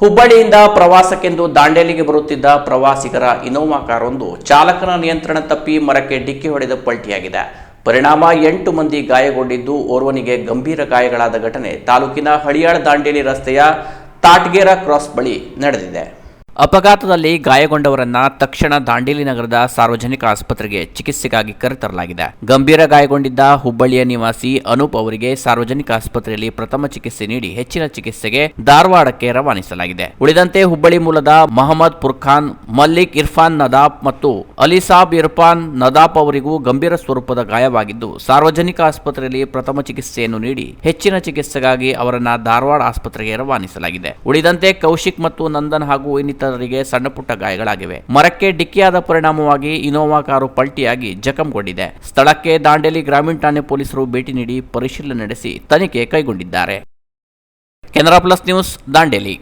ಹುಬ್ಬಳ್ಳಿಯಿಂದ ಪ್ರವಾಸಕ್ಕೆಂದು ದಾಂಡೇಲಿಗೆ ಬರುತ್ತಿದ್ದ ಪ್ರವಾಸಿಗರ ಇನೋವಾ ಕಾರೊಂದು ಚಾಲಕನ ನಿಯಂತ್ರಣ ತಪ್ಪಿ ಮರಕ್ಕೆ ಡಿಕ್ಕಿ ಹೊಡೆದ ಪಲ್ಟಿಯಾಗಿದೆ. ಪರಿಣಾಮ ಎಂಟು ಮಂದಿ ಗಾಯಗೊಂಡಿದ್ದು ಓರ್ವನಿಗೆ ಗಂಭೀರ ಗಾಯಗಳಾದ ಘಟನೆ ತಾಲೂಕಿನ ಹಳಿಯಾಳ ದಾಂಡೇಲಿ ರಸ್ತೆಯ ತಾಟ್ಗೇರ ಕ್ರಾಸ್ ಬಳಿ ನಡೆದಿದೆ. ಅಪಘಾತದಲ್ಲಿ ಗಾಯಗೊಂಡವರನ್ನ ತಕ್ಷಣ ದಾಂಡೇಲಿ ನಗರದ ಸಾರ್ವಜನಿಕ ಆಸ್ಪತ್ರೆಗೆ ಚಿಕಿತ್ಸೆಗಾಗಿ ಕರೆತರಲಾಗಿದೆ. ಗಂಭೀರ ಗಾಯಗೊಂಡಿದ್ದ ಹುಬ್ಬಳ್ಳಿಯ ನಿವಾಸಿ ಅನೂಪ್ ಅವರಿಗೆ ಸಾರ್ವಜನಿಕ ಆಸ್ಪತ್ರೆಯಲ್ಲಿ ಪ್ರಥಮ ಚಿಕಿತ್ಸೆ ನೀಡಿ ಹೆಚ್ಚಿನ ಚಿಕಿತ್ಸೆಗೆ ಧಾರವಾಡಕ್ಕೆ ರವಾನಿಸಲಾಗಿದೆ. ಉಳಿದಂತೆ ಹುಬ್ಬಳ್ಳಿ ಮೂಲದ ಮಹಮ್ಮದ್ ಪುರ್ಖಾನ್ ಮಲ್ಲಿಕ್ ಇರ್ಫಾನ್ ನದಾಬ್ ಮತ್ತು ಅಲಿಸಾಬ್ ಇರ್ಫಾನ್ ನದಾಪ್ ಅವರಿಗೂ ಗಂಭೀರ ಸ್ವರೂಪದ ಗಾಯವಾಗಿದ್ದು, ಸಾರ್ವಜನಿಕ ಆಸ್ಪತ್ರೆಯಲ್ಲಿ ಪ್ರಥಮ ಚಿಕಿತ್ಸೆಯನ್ನು ನೀಡಿ ಹೆಚ್ಚಿನ ಚಿಕಿತ್ಸೆಗಾಗಿ ಅವರನ್ನ ಧಾರವಾಡ ಆಸ್ಪತ್ರೆಗೆ ರವಾನಿಸಲಾಗಿದೆ. ಉಳಿದಂತೆ ಕೌಶಿಕ್ ಮತ್ತು ನಂದನ್ ಹಾಗೂ ಇನ್ನಿತರರಿಗೆ ಸಣ್ಣ ಪುಟ್ಟ ಗಾಯಗಳಾಗಿವೆ. ಮರಕ್ಕೆ ಡಿಕ್ಕಿಯಾದ ಪರಿಣಾಮವಾಗಿ ಇನೋವಾ ಕಾರು ಪಲ್ಟಿಯಾಗಿ ಜಖಂಗೊಂಡಿದೆ. ಸ್ಥಳಕ್ಕೆ ದಾಂಡೇಲಿ ಗ್ರಾಮೀಣ ಠಾಣೆ ಪೊಲೀಸರು ಭೇಟಿ ನೀಡಿ ಪರಿಶೀಲನೆ ನಡೆಸಿ ತನಿಖೆ ಕೈಗೊಂಡಿದ್ದಾರೆ. Canara plus news, Dandeli.